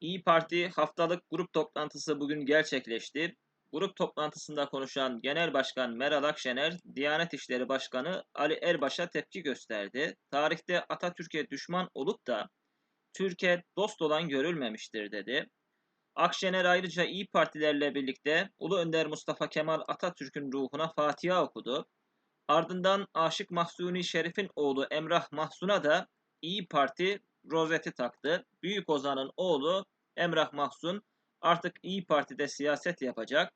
İyi Parti haftalık grup toplantısı bugün gerçekleşti. Grup toplantısında konuşan Genel Başkan Meral Akşener, Diyanet İşleri Başkanı Ali Erbaş'a tepki gösterdi. Tarihte Atatürk'e düşman olup da Türkiye dost olan görülmemiştir dedi. Akşener ayrıca İyi Partilerle birlikte Ulu Önder Mustafa Kemal Atatürk'ün ruhuna Fatiha okudu. Ardından Aşık Mahsuni Şerif'in oğlu Emrah Mahsun'a da İyi Parti rozeti taktı. Büyük Ozan'ın oğlu Emrah Mahsun artık İyi Parti'de siyaset yapacak.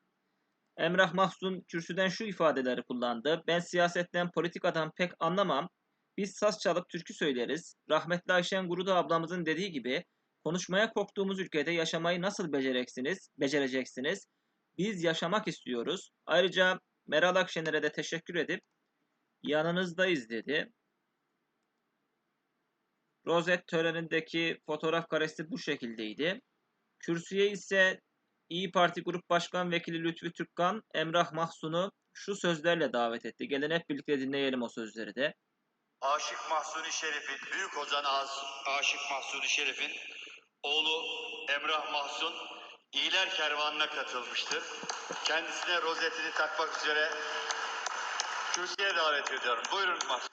Emrah Mahsun kürsüden şu ifadeleri kullandı. Ben siyasetten, politikadan pek anlamam. Biz saz çalıp türkü söyleriz. Rahmetli Ayşen Guruda ablamızın dediği gibi konuşmaya korktuğumuz ülkede yaşamayı nasıl becereceksiniz? Becereceksiniz. Biz yaşamak istiyoruz. Ayrıca Meral Akşener'e de teşekkür edip yanınızdayız dedi. Rozet törenindeki fotoğraf karesi bu şekildeydi. Kürsüye ise İyi Parti Grup Başkan Vekili Lütfü Türkkan, Emrah Mahsun'u şu sözlerle davet etti. Gelin hep birlikte dinleyelim o sözleri de. Aşık Mahsuni Şerif'in, Büyük Ozan Az- Aşık Mahsuni Şerif'in oğlu Emrah Mahsun İyiler Kervanı'na katılmıştır. Kendisine rozetini takmak üzere kürsüye davet ediyorum. Buyurun Mahsun.